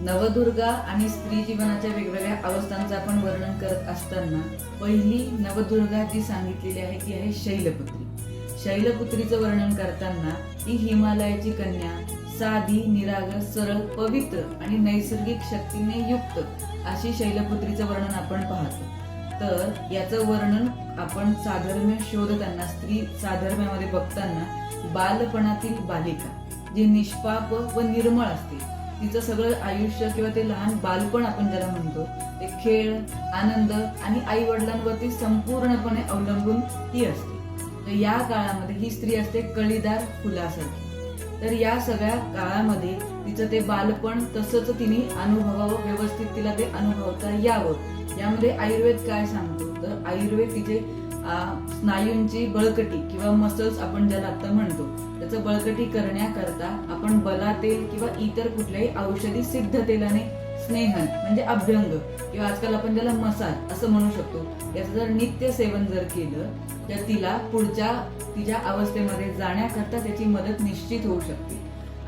नवदुर्गा आणि स्त्री जीवनाच्या वेगवेगळ्या अवस्थांचं आपण वर्णन करत असताना पहिली नवदुर्गा जी सांगितलेली आहे ती आहे शैलपुत्री. शैलपुत्रीचं वर्णन करताना ती हिमालयाची कन्या साधी निरागस सरळ पवित्र आणि नैसर्गिक शक्तीने युक्त अशी शैलपुत्रीचं वर्णन आपण पाहतो. तर याचं वर्णन आपण साधर्म्य शोधताना स्त्री साधर्म्यामध्ये बघताना बालपणातील बालिका जी निष्पाप व निर्मळ असते तिचं सगळं आयुष्य किंवा ते लहान बालपण आपण ज्याला म्हणतो ते खेळ आनंद आणि आई वडिलांवरती संपूर्णपणे अवलंबून ती असते. तर या काळामध्ये ही स्त्री असते कळीदार फुलासारखी. तर या सगळ्या काळामध्ये तिचं ते बालपण तसंच तिने अनुभवावं व्यवस्थित तिला ते अनुभवता यावं. यामध्ये आयुर्वेद काय सांगतो? तर आयुर्वेद तिचे स्नायूंची बळकटी किंवा मसल्स आपण ज्याला आता म्हणतो त्याचं बळकटी करण्याकरता आपण बलातेल किंवा इतर कुठल्याही औषधी सिद्ध तेलाने स्नेहन म्हणजे अभ्यंग किंवा आजकाल आपण ज्याला मसाज असं म्हणू शकतो याचं जर नित्य सेवन जर केलं तर तिला पुढच्या तिच्या अवस्थेमध्ये जाण्याकरता त्याची मदत निश्चित होऊ शकते.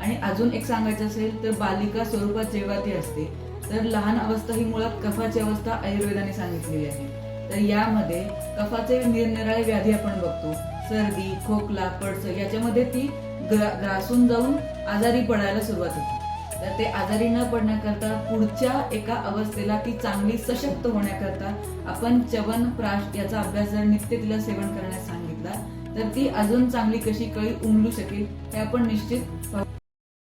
आणि अजून एक सांगायचं असेल तर बालिका स्वरूपात जेव्हा ती असते तर लहान अवस्था ही मुळात कफाची अवस्था आयुर्वेदाने सांगितलेली आहे. तर यामध्ये कफाचे निरनिराळे व्याधी आपण बघतो. सर्दी खोकला पडस याच्यामध्ये ती ग्रासून जाऊन आजारी पडायला सुरुवात होते. तर ते आजारी न पडण्याकरता पुढच्या एका अवस्थेला ती चांगली सशक्त होण्याकरता आपण चवन प्राश याचा अभ्यास जर नित्य तिला सेवन करण्यास सांगितला तर ती अजून चांगली कशी कळी उमलू शकेल हे आपण निश्चित